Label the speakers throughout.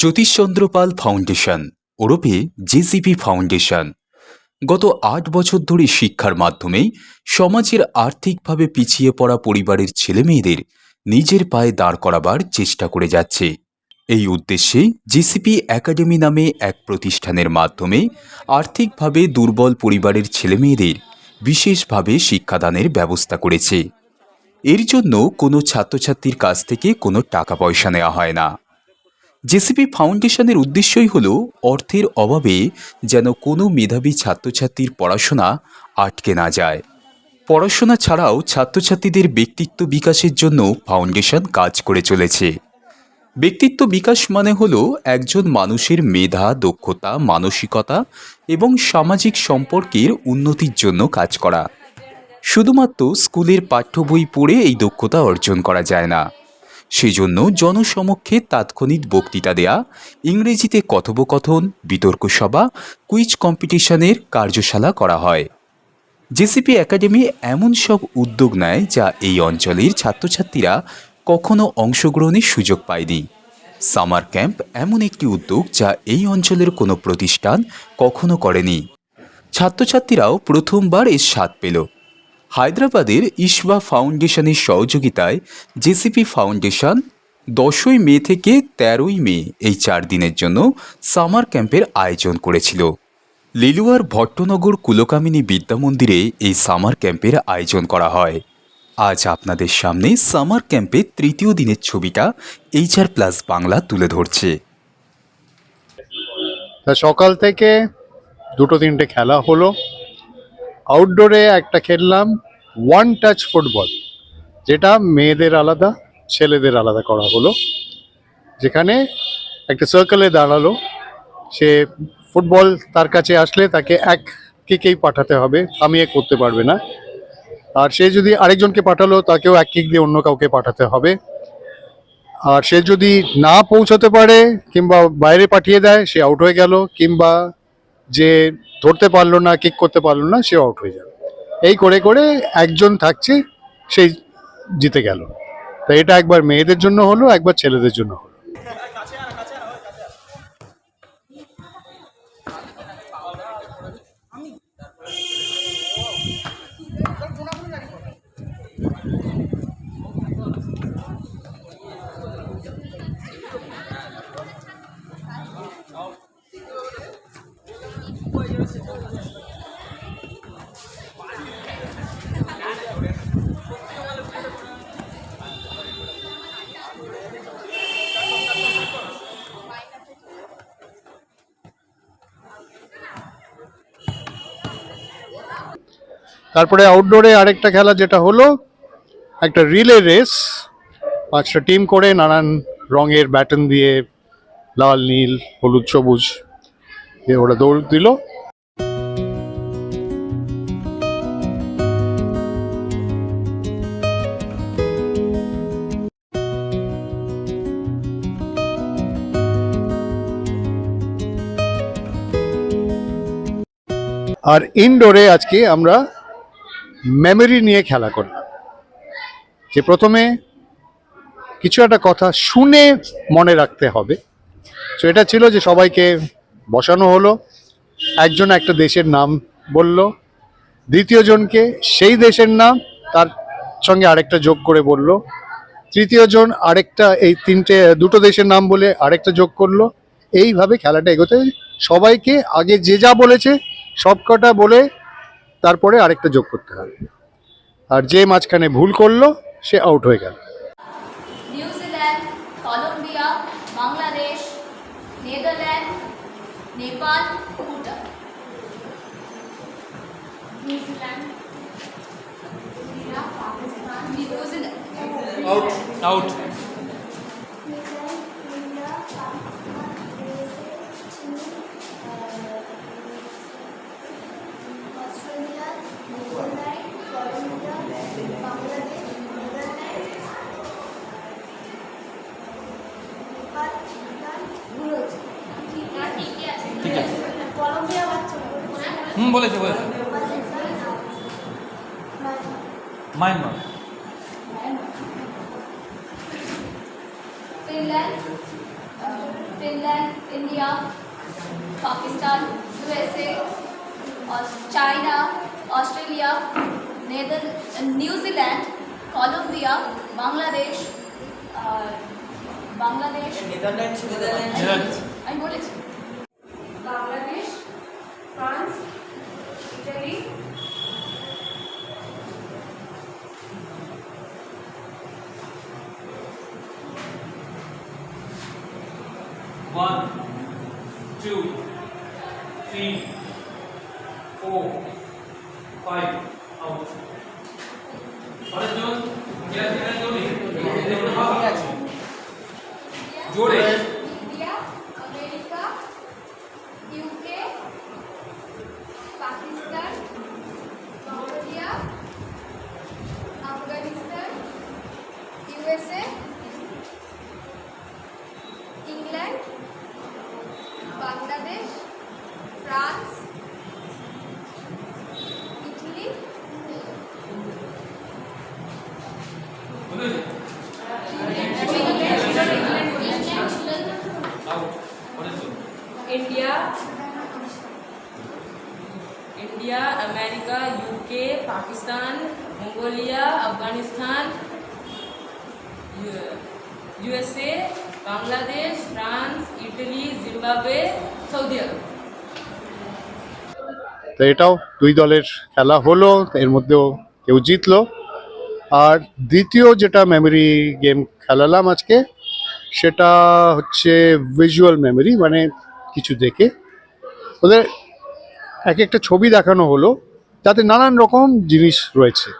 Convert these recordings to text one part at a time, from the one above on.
Speaker 1: Jyotishchandra Pal foundation, ওরফে JCP foundation. গত আট বছর ধরে শিক্ষার মাধ্যমে সমাজের আর্থিকভাবে পিছিয়ে পড়া পরিবারের ছেলেমেয়েদের নিজের পায়ে দাঁড় করাবার চেষ্টা করে যাচ্ছে। এই উদ্দেশ্যে জিসিপি একাডেমি নামে এক প্রতিষ্ঠানের মাধ্যমে আর্থিকভাবে দুর্বল পরিবারের ছেলেমেয়েদের বিশেষভাবে শিক্ষাদানের ব্যবস্থা করেছে। এর জন্য কোনো ছাত্রছাত্রীর কাছ থেকে কোনো টাকা পয়সা নেওয়া হয় না। জেসিপি ফাউন্ডেশনের উদ্দেশ্যই হল অর্থের অভাবে যেন কোনো মেধাবী ছাত্রছাত্রীর পড়াশোনা আটকে না যায়। পড়াশোনা ছাড়াও ছাত্রছাত্রীদের ব্যক্তিত্ব বিকাশের জন্য ফাউন্ডেশন কাজ করে চলেছে। ব্যক্তিত্ব বিকাশ মানে হল একজন মানুষের মেধা, দক্ষতা, মানসিকতা এবং সামাজিক সম্পর্কের উন্নতির জন্য কাজ করা। শুধুমাত্র স্কুলের পাঠ্য বই পড়ে এই দক্ষতা অর্জন করা যায় না। সেজন্য জনসমক্ষে তাৎক্ষণিক বক্তৃতা দেয়া, ইংরেজিতে কথোপকথন, বিতর্ক সভা, কুইজ কম্পিটিশনের কার্যশালা করা হয়। জেসিপি একাডেমি এমন সব উদ্যোগ নেয় যা এই অঞ্চলের ছাত্রছাত্রীরা কখনো অংশগ্রহণের সুযোগ পায়নি। সামার ক্যাম্প এমন একটি উদ্যোগ যা এই অঞ্চলের কোনো প্রতিষ্ঠান কখনো করেনি। ছাত্রছাত্রীরাও প্রথমবার এর স্বাদ পেল। হায়দ্রাবাদের ইসবা ফাউন্ডেশনের সহযোগিতায় জেসিপি ফাউন্ডেশন দশই মে থেকে তেরোই মে এই চার দিনের জন্য সামার ক্যাম্পের আয়োজন করেছিল। লিলুয়ার ভট্টনগর কুলকামিনী বিদ্যা মন্দিরে এই সামার ক্যাম্পের আয়োজন করা হয়। আজ আপনাদের সামনে সামার ক্যাম্পের তৃতীয় দিনের ছবিটা এইচআর প্লাস বাংলা তুলে ধরছে।
Speaker 2: সকাল থেকে দুটো তিনটে খেলা হলো। আউটডোরে একটা খেললাম ওয়ান টাচ ফুটবল যেটা মেয়েদের আলাদা, ছেলেদের আলাদা করা হলো। যেখানে একটা সার্কেলে দাঁড়াল। সে ফুটবল তার কাছে আসলে তাকে এক কিকেই পাঠাতে হবে, থামিয়ে করতে পারবে না। আর সে যদি আরেকজনকে পাঠালো, তাকেও এক কিক দিয়ে অন্য কাউকে পাঠাতে হবে। আর সে যদি না পৌঁছাতে পারে, কিংবা বাইরে পাঠিয়ে দেয়, সে আউট হয়ে গেল, কিংবা যে ধরতে পারল না কিক করতে পারল না, সে আউট হয়ে যাবে। এই করে করে একজন থাকছে, সেই জিতে গেল। তো এটা একবার মেয়েদের জন্য হলো, একবার ছেলেদের জন্য হলো। তারপরে আউটডোরে আরেকটা খেলা যেটা হলো, একটা রিলে রেস পাঁচটা টিম করে নানান রঙের ব্যাটন দিয়ে লাল, নীল, হলুদ, সবুজ দিয়ে ওরা দৌড় দিল। আর ইনডোরে আজকে আমরা মেমোরি নিয়ে খেলা করলাম যে প্রথমে কিছু একটা কথা শুনে মনে রাখতে হবে। তো এটা ছিল যে সবাইকে বসানো হলো। একজন একটা দেশের নাম বলল। দ্বিতীয় জনকে সেই দেশের নাম, তার সঙ্গে আরেকটা যোগ করে বলল। তৃতীয় জন আরেকটা, এই তিনটে, দুটো দেশের নাম বলে আরেকটা যোগ করল। এইভাবে খেলাটা এগোতে সবাইকে আগে যে যা বলেছে, সবকটা বলে তারপরে আরেকটা যোগ করতে হবে আর যে মাঝখানে ভুল করল সে আউট হয়ে গেল।
Speaker 3: New Zealand Colombia Bangladesh Netherland Nepal Bhutan. New Zealand Pakistan New Zealand.
Speaker 4: Out হুম বলেছে বলেছে Myanmar
Speaker 3: Finland China, Australia, Nether- New Zealand, Colombia, Bangladesh, uh, Bangladesh,
Speaker 4: Netherlands.
Speaker 3: আমি বলেছি Bangladesh France, Italy,
Speaker 4: one, two, three, four, five.
Speaker 3: Bangladesh France
Speaker 2: তো এটাও দুই দলের খেলা হলো, এর মধ্যেও কেউ জিতলো। আর দ্বিতীয় যেটা মেমরি গেম খেলালাম আজকে, সেটা হচ্ছে ভিজুয়াল মেমরি মানে কিছু দেখে। ওদের এক একটা ছবি দেখানো হলো তাতে নানান রকম জিনিস রয়েছে।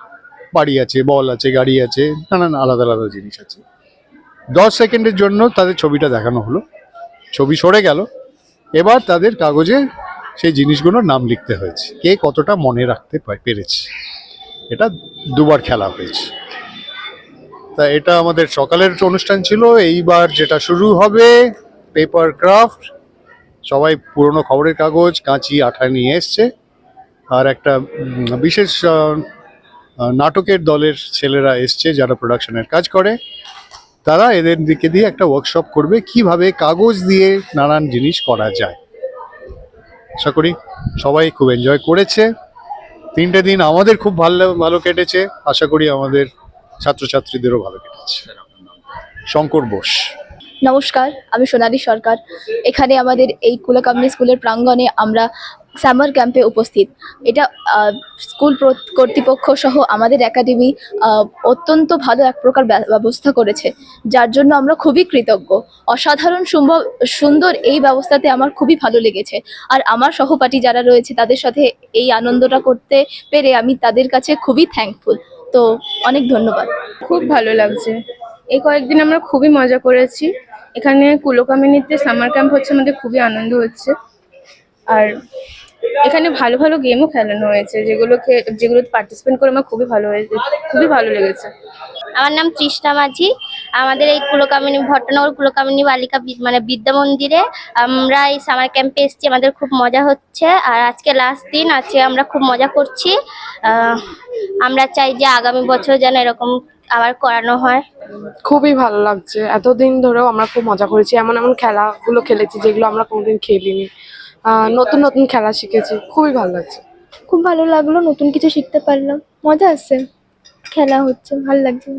Speaker 2: বাড়ি আছে, বল আছে, গাড়ি আছে, নানান আলাদা আলাদা জিনিস আছে। দশ সেকেন্ডের জন্য তাদের ছবিটা দেখানো হলো। ছবি সরে গেল। এবার তাদের কাগজে সেই জিনিসগুলোর নাম লিখতে হয়েছে। কে কতটা মনে রাখতে পেরেছে। এটা দুবার খেলা হয়েছে। তা এটা আমাদের সকালের অনুষ্ঠান ছিল, এইবার যেটা শুরু হবে পেপার ক্রাফট সবাই পুরনো খবরের কাগজ, কাঁচি, আঠা নিয়ে এসছে। আর একটা বিশেষ নাটকের দলের ছেলেরা এসছে যারা প্রোডাকশনের কাজ করে। তারা এদের দিকে দিয়ে একটা ওয়ার্কশপ করবে, কীভাবে কাগজ দিয়ে নানান জিনিস করা যায়। আশা করি সবাই খুব এনজয় করেছে। তিনটে দিন আমাদের খুব ভালো ভালো কেটেছে। আশা করি আমাদের ছাত্রছাত্রীদেরও ভালো কেটেছে। শঙ্কর বোস।
Speaker 5: নমস্কার, আমি সোনালী সরকার। এখানে আমাদের এই কুলাকামনি স্কুলের প্রাঙ্গণে আমরা সামার ক্যাম্পে উপস্থিত। এটা স্কুল কর্তৃপক্ষ সহ আমাদের একাডেমি অত্যন্ত ভালো এক প্রকার ব্য- ব্যবস্থা করেছে, যার জন্য আমরা খুবই কৃতজ্ঞ। অসাধারণ সম্ভব, সুন্দর এই ব্যবস্থাতে আমার খুবই ভালো লেগেছে। আর আমার সহপাঠী যারা রয়েছে, তাদের সাথে এই আনন্দটা করতে পেরে আমি তাদের কাছে খুবই থ্যাঙ্কফুল তো অনেক ধন্যবাদ।
Speaker 6: খুব ভালো লাগছে। এই কয়েকদিন আমরা খুবই মজা করেছি। এখানে কুলোকামিনীতে সামার ক্যাম্প হচ্ছে, আমাদের খুবই আনন্দ হচ্ছে। আর এখানে ভালো ভালো গেমও খেলানো হয়েছে যেগুলোকে যেগুলোতে পার্টিসিপেট করে আমার খুবই ভালো হয়েছে খুবই ভালো লেগেছে।
Speaker 7: আমার নাম তৃষ্ণা মাঝি। আমাদের এই কুলকামিনী ভট্টনগর কুলকামিনী বালিকা বি- মানে বিদ্যা মন্দিরে আমরা এই সামার ক্যাম্পে এসেছি আমাদের খুব মজা হচ্ছে। আর আজকে লাস্ট দিন আজকে আমরা খুব মজা করছি। আহ, আমরা চাই যে আগামী বছর যেন এরকম আবার করানো হয়।
Speaker 8: খুবই ভালো লাগছে। এতদিন ধরেও আমরা খুব মজা করেছি। এমন এমন খেলাগুলো খেলেছি যেগুলো আমরা কোনোদিন খেলিনি। নতুন নতুন খেলা শিখেছি। খুবই ভালো লাগছে।
Speaker 5: খুব ভালো লাগল নতুন কিছু শিখতে পারলাম। মজা আসছে খেলা হচ্ছে ভালো লাগছে।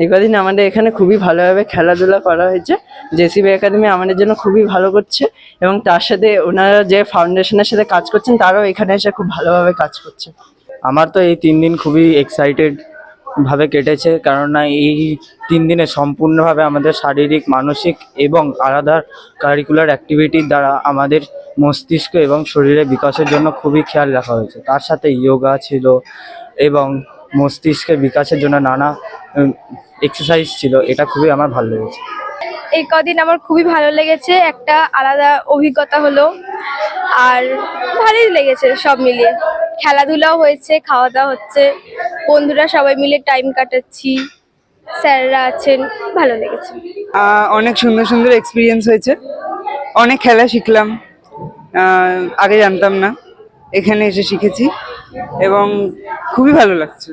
Speaker 9: এই কদিন আমাদের এখানে খুবই ভালোভাবে খেলাধুলা করা হয়েছে। জেসিবি একাডেমি আমাদের জন্য খুবই ভালো করছে এবং তার সাথে ওনারা যে ফাউন্ডেশনের সাথে কাজ করছেন তারাও এখানে এসে খুব ভালোভাবে কাজ করছে।
Speaker 10: আমার তো এই তিন দিন খুবই এক্সাইটেড ভাবে কেটেছে, কেননা এই তিন দিনে সম্পূর্ণভাবে আমাদের শারীরিক, মানসিক এবং আলাদা কারিকুলার অ্যাক্টিভিটির দ্বারা আমাদের মস্তিষ্ক এবং শরীরের বিকাশের জন্য খুবই খেয়াল রাখা হয়েছে। তার সাথে যোগা ছিল এবং মস্তিষ্কের বিকাশের জন্য নানা এক্সারসাইজ ছিল, এটা খুবই আমার ভালো লেগেছে।
Speaker 5: এই কদিন আমার খুবই ভালো লেগেছে, একটা আলাদা অভিজ্ঞতা হলো আর ভালোই লেগেছে সব মিলিয়ে। খেলাধুলাও হয়েছে খাওয়া দাওয়া হচ্ছে, বন্ধুরা সবাই মিলে টাইম কাটাচ্ছি, স্যাররা আছেন, ভালো লেগেছে।
Speaker 9: অনেক সুন্দর সুন্দর এক্সপিরিয়েন্স হয়েছে, অনেক খেলা শিখলাম আগে জানতাম না, এখানে এসে শিখেছি, এবং খুবই ভালো লাগছে।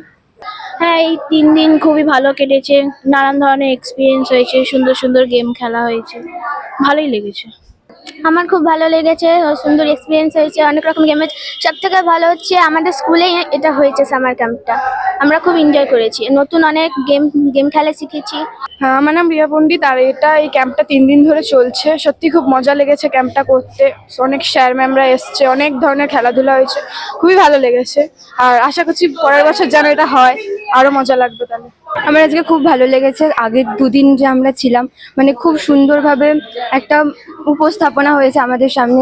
Speaker 5: হ্যাঁ এই তিন দিন খুবই ভালো কেটেছে। নানান ধরনের এক্সপিরিয়েন্স হয়েছে, সুন্দর সুন্দর গেম খেলা হয়েছে।
Speaker 6: ভালোই লেগেছে।
Speaker 11: আমার খুব ভালো লেগেছে সুন্দর এক্সপিরিয়েন্স হয়েছে, অনেক রকম গেমের সব থেকে ভালো হচ্ছে আমাদের স্কুলেই এটা হয়েছে সামার ক্যাম্পটা আমরা খুব এনজয় করেছি। নতুন অনেক গেম গেম খেলা শিখেছি।
Speaker 6: হ্যাঁ আমার নাম রিয়া পণ্ডিত আর এটা, এই ক্যাম্পটা তিন দিন ধরে চলছে। সত্যি খুব মজা লেগেছে ক্যাম্পটা করতে। অনেক স্যার ম্যামরা এসছে, অনেক ধরনের খেলাধুলা হয়েছে। খুবই ভালো লেগেছে। আর আশা করছি পরের বছর যেন এটা হয়। আরও মজা লাগবে তাহলে। আমার আজকে খুব ভালো লেগেছে। আগের দুদিন যে আমরা ছিলাম মানে খুব সুন্দরভাবে একটা উপস্থাপনা হয়েছে আমাদের সামনে,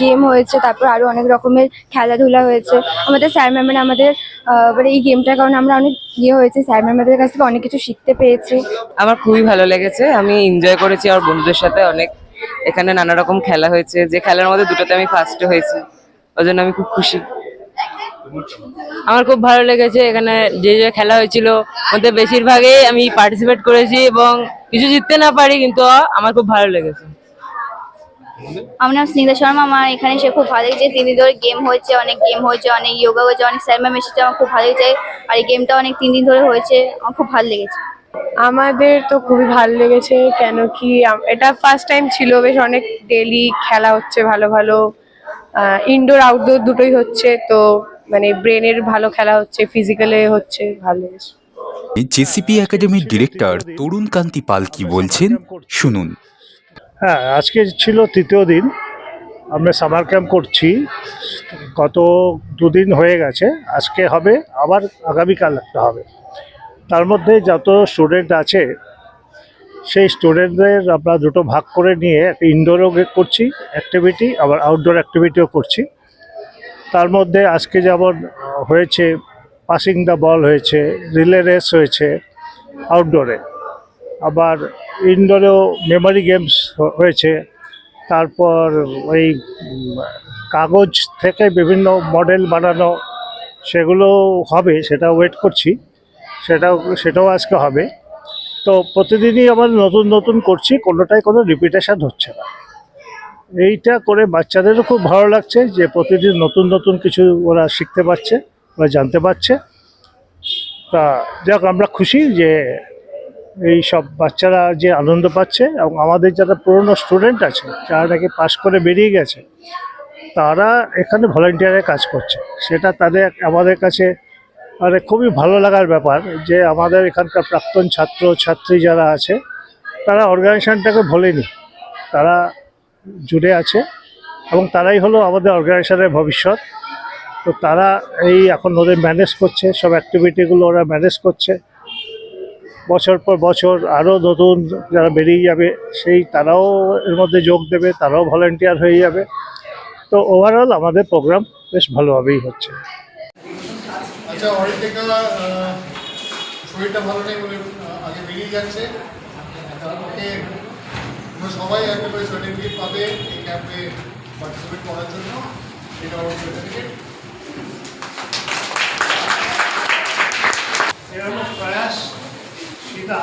Speaker 6: গেম হয়েছে, তারপর আরও অনেক রকমের খেলাধুলা হয়েছে। আমাদের স্যার ম্যামেরা আমাদের মানে এই গেমটার কারণে আমরা অনেক ইয়ে হয়েছে, স্যার ম্যামদের কাছ থেকে অনেক কিছু শিখতে পেয়েছি
Speaker 12: আমার খুবই ভালো লেগেছে, আমি এনজয় করেছি আমার বন্ধুদের সাথে অনেক। এখানে নানা রকম খেলা হয়েছে, যে খেলার মধ্যে দুটোতে আমি ফার্স্ট হয়েছি, ওই জন্য আমি খুব খুশি। আমার খুব ভালো লেগেছে এখানে যে যে খেলা হয়েছিল মধ্যে বেশিরভাগই আমি পার্টিসিপেট করেছি এবং কিছু জিততে না পারি কিন্তু আমার খুব ভালো লেগেছে।
Speaker 13: আমার নাম স্নিগ্ধা শর্মা আমার এখানে সে খুব ভালো লেগেছে। তিন দিন ধরে গেম হয়েছে অনেক গেম হয়েছে অনেক যোগা হয়েছে অনেক স্যার ম্যাম এসেছে আমার খুব ভালো লেগেছে। আর এই গেমটা অনেক তিন দিন ধরে হয়েছে আমার খুব ভালো লেগেছে।
Speaker 8: আমাদের তো খুবই ভালো লেগেছে কেন কি এটা ফার্স্ট টাইম ছিল বেশ অনেক ডেলি খেলা হচ্ছে ভালো ভালো ইনডোর আউটডোর দুটোই হচ্ছে তো মানে ব্রেনের ভালো খেলা হচ্ছে ফিজিক্যালে হচ্ছে ভালো।
Speaker 1: জেসিপি একাডেমির ডিরেক্টর তরুণ কান্তি পাল কি বলছেন? শুনুন।
Speaker 14: হ্যাঁ আজকে ছিল তৃতীয় দিন। আমরা সামার ক্যাম্প করছি। গত দুদিন হয়ে গেছে। আজকে হবে আবার আগামীকাল একটা হবে। তার মধ্যে যত স্টুডেন্ট আছে সেই স্টুডেন্টদের আমরা দুটো ভাগ করে নিয়ে একটা ইনডোরও করছি অ্যাক্টিভিটি আবার আউটডোর অ্যাক্টিভিটিও করছি। তার মধ্যে আজকে যেমন হয়েছে পাসিং দ্য বল হয়েছে রিলে রেস হয়েছে আউটডোরে আবার ইনডোরেও মেমোরি গেমস হয়েছে। তারপর ওই কাগজ থেকে বিভিন্ন মডেল বানানো, সেগুলো হবে সেটা ওয়েট করছি। সেটাও সেটাও আজকে হবে। তো প্রতিদিনই আবার নতুন নতুন করছি কোনোটাই কোনো রিপিটেশন হচ্ছে না। এইটা করে বাচ্চাদেরও খুব ভালো লাগছে যে প্রতিদিন নতুন নতুন কিছু ওরা শিখতে পারছে, ওরা জানতে পারছে। তা যাক, আমরা খুশি যে এই সব বাচ্চারা যে আনন্দ পাচ্ছে এবং আমাদের যারা পুরনো স্টুডেন্ট আছে, যারা নাকি পাশ করে বেরিয়ে গেছে, তারা এখানে ভলেন্টিয়ারের কাজ করছে। সেটা তাদের আমাদের কাছে মানে খুবই ভালো লাগার ব্যাপার যে আমাদের এখানকার প্রাক্তন ছাত্র, ছাত্রী যারা আছে, তারা অর্গানাইজেশনটাকে ভোলেনি। তারা জুড়ে আছে এবং তারাই হলো আমাদের অর্গানাইজেশনের ভবিষ্যৎ। তো তারা এই এখন ওদের ম্যানেজ করছে, সব অ্যাক্টিভিটিগুলো ওরা ম্যানেজ করছে। বছর পর বছর আরও নতুন যারা বেরিয়ে যাবে, সেই তারাও এর মধ্যে যোগ দেবে, তারাও ভলেন্টিয়ার হয়ে যাবে। তো ওভারঅল আমাদের প্রোগ্রাম বেশ ভালোভাবেই হচ্ছে।
Speaker 2: আচ্ছা শরীরটা ভালো নেই বলে আগে বেরিয়ে যাচ্ছে। তোমরা সবাই একটা করে সার্টিফিকেট পাবে এই ক্যাম্পে পার্টিসিপেট করার জন্য। এটা ওর সার্টিফিকেট
Speaker 14: এরকম প্রয়াস সীতা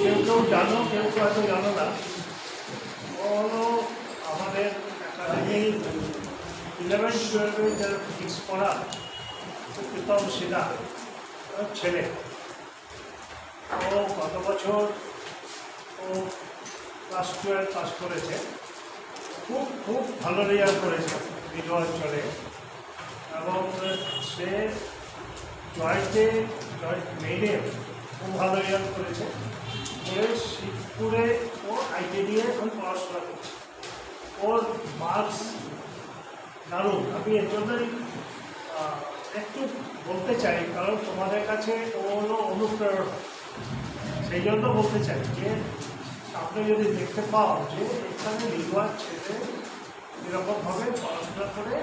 Speaker 14: কেউ কেউ জানো, কেউ কেউ হয়তো জানো না। হলো আমাদের ইলেভেন টুয়েলভে যারা ফিজিক্স পড়া প্রীতম সিনহা ছেলে। ও গত বছর ও ক্লাস টুয়েলভ পাস করেছে। খুব খুব ভালো রেজাল্ট করেছে নিজ অঞ্চলে এবং সে জয়েন্টে জয়েন্ট মেনে খুব ভালো রেজাল্ট করেছে। করে শিবপুরে ও আইটি দিয়ে এখন পড়াশোনা করছে। ওর মার্কস দারুণ। আমি এর জন্যই একটু বলতে চাই, কারণ তোমাদের কাছে ও অনুপ্রেরণা। সেই জন্য বলতে চাই যে আপনি যদি দেখতে পাও যে এখানে লিগুয়ার ছেলে এরকমভাবে পড়াশোনা করে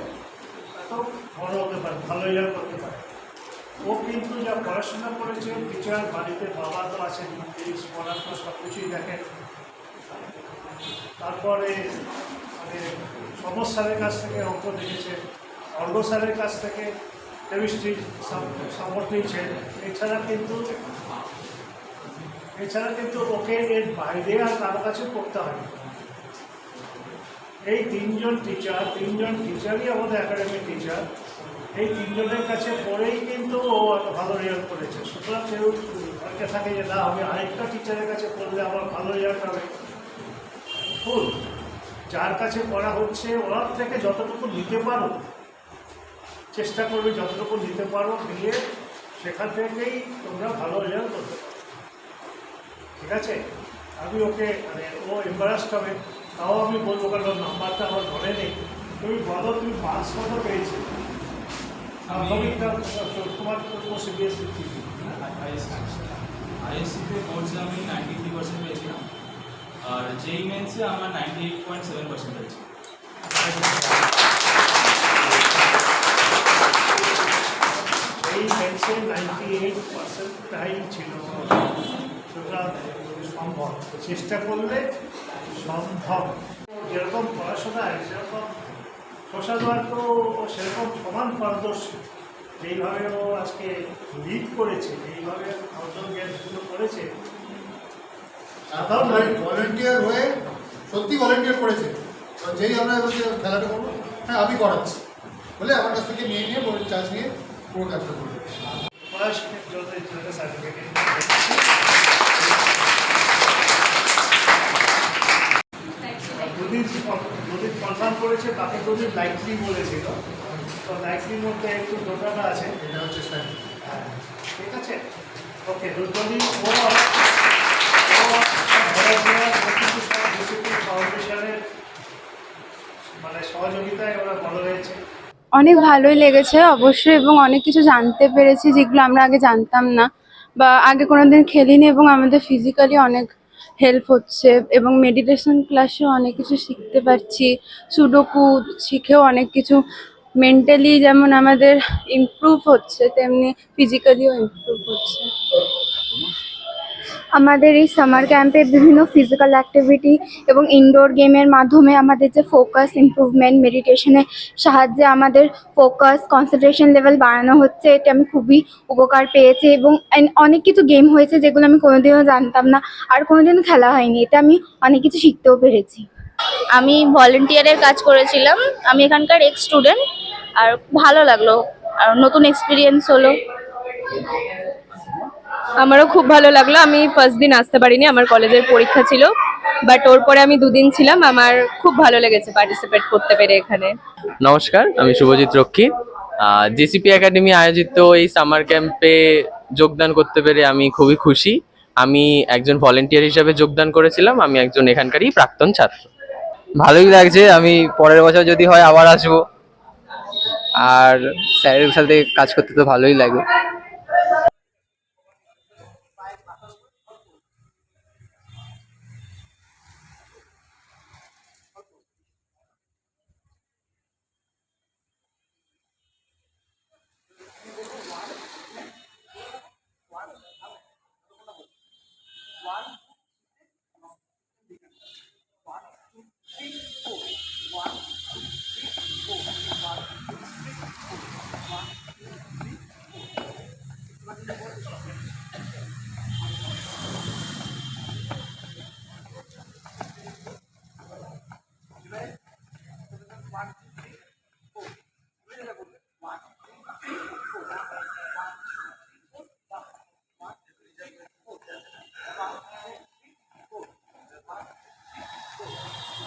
Speaker 14: এত বড় হতে পারে, ভালো রেজাল্ট করতে পারে। ও কিন্তু যা পড়াশোনা করেছে টিচার বাড়িতে বাবা তো আছেন এই পড়াশোনা সব কিছুই দেখেন। তারপরে মানে সমর স্যারের কাছ থেকে অঙ্ক দেখেছে, অর্ঘ স্যারের কাছ থেকে কেমিস্ট্রি সাপোর্ট নিয়েছেন এছাড়া কিন্তু এছাড়া কিন্তু ওকে এর বাইরে আর কারও কাছে পড়তে হয় এই তিনজন টিচার তিনজন টিচারই আমাদের একাডেমির টিচার এই তিনজনের কাছে পড়েই কিন্তু ও ভালো রেজাল্ট করেছে। সুতরাং কেউ অনেকে থাকে যে, না, আমি আরেকটা টিচারের কাছে পড়লে আমার ভালো রেজাল্ট হবে। ফুল যার কাছে পড়া হচ্ছে ওনার থেকে যতটুকু নিতে পারো, চেষ্টা করবে যতটুকু নিতে পারো, নিয়ে সেখান থেকেই তোমরা ভালো রেজাল্ট করতে পারো ঠিক আছে? আমি ওকে মানে ও এম্বারাস্ট হবে তাও আমি বলব কারণ ওর নাম্বারটা আমার মনে নেই। তুমি বলো তুমি মার্কস কত পেয়েছ? তোমার সিবিএসসি
Speaker 15: আইএসসিতে বোর্ডসে আমি নাইনটি থ্রি পার্সেন্ট পেয়েছিলাম। আর যেই মেন্সে আমার ninety eight point seven percent পেয়েছি
Speaker 14: এই মেন্সে নাইনটি এইট পার্সেন্টটাই ছিল। সুতরাং সম্ভব। চেষ্টা করলে সম্ভব। যেরকম পড়াশোনায় সেরকম সোশ্যাল ওয়ার্কও সেরকম সমান পারদর্শী। যেইভাবে ও আজকে লিড করেছে যেইভাবে আউটডোর গেমসগুলো করেছে
Speaker 2: সাধারণ ভলেন্টিয়ার হয়ে সত্যি ভলেন্টিয়ার করেছে। যেই আমরা বলছি খেলাটা করব হ্যাঁ আমি করাচ্ছি। বলে আমার কাছ থেকে নিয়ে নিয়ে চার্জ নিয়ে পুরো কাজটা করবে
Speaker 14: জন্য সার্টিফিকেট কনফার্ম করেছে লাইটলি বলেছিল। তো লাইটলির মধ্যে একটু আছে।
Speaker 2: এটা হচ্ছে
Speaker 14: হ্যাঁ, ঠিক আছে? ওকে যদি ফাউন্ডেশনের মানে সহযোগিতায় ওরা বড় হয়েছে।
Speaker 16: অনেক ভালোই লেগেছে অবশ্যই এবং অনেক কিছু জানতে পেরেছি যেগুলো আমরা আগে জানতাম না বা আগে কোনোদিন খেলিনি এবং আমাদের ফিজিক্যালি অনেক হেল্প হচ্ছে এবং মেডিটেশন ক্লাসেও অনেক কিছু শিখতে পারছি। সুডোকু শিখেও অনেক কিছু মেন্টালি যেমন আমাদের ইমপ্রুভ হচ্ছে, তেমনি ফিজিক্যালিও ইমপ্রুভ হচ্ছে।
Speaker 6: আমাদের এই সামার ক্যাম্পে বিভিন্ন ফিজিক্যাল অ্যাক্টিভিটি এবং ইনডোর গেমের মাধ্যমে আমাদের যে ফোকাস ইমপ্রুভমেন্ট মেডিটেশনের সাহায্যে আমাদের ফোকাস কনসেন্ট্রেশন লেভেল বাড়ানো হচ্ছে। এটা আমি খুবই উপকার পেয়েছি এবং অনেক কিছু গেম হয়েছে যেগুলো আমি কোনোদিনও জানতাম না আর কোনোদিনও খেলা হয়নি। এটা আমি অনেক কিছু শিখতেও পেরেছি।
Speaker 13: আমি ভলেন্টিয়ারের কাজ করেছিলাম। আমি এখানকার এক্স স্টুডেন্ট আর ভালো লাগল। আর নতুন এক্সপিরিয়েন্স হলো।
Speaker 17: আমারও খুব ভালো লাগল। আমি ফার্স্ট দিন আসতে পারিনি আমার কলেজের পরীক্ষা ছিল। বাট ওর পরে আমি দুদিন ছিলাম আমার খুব ভালো লেগেছে পার্টিসিপেট করতে পেরে এখানে।
Speaker 9: নমস্কার আমি শুভজিৎ রক্ষিত জেসিপি একাডেমি আয়োজিত এই সামার ক্যাম্পে যোগদান করতে পেরে আমি খুবই খুশি। আমি একজন ভলেন্টিয়ার হিসেবে যোগদান করেছিলাম আমি একজন এখানকারই প্রাক্তন ছাত্র। ভালোই লাগছে আমি পরের বছর যদি হয় আবার আসব। আর স্যারের সাথে কাজ করতে তো ভালোই লাগে। one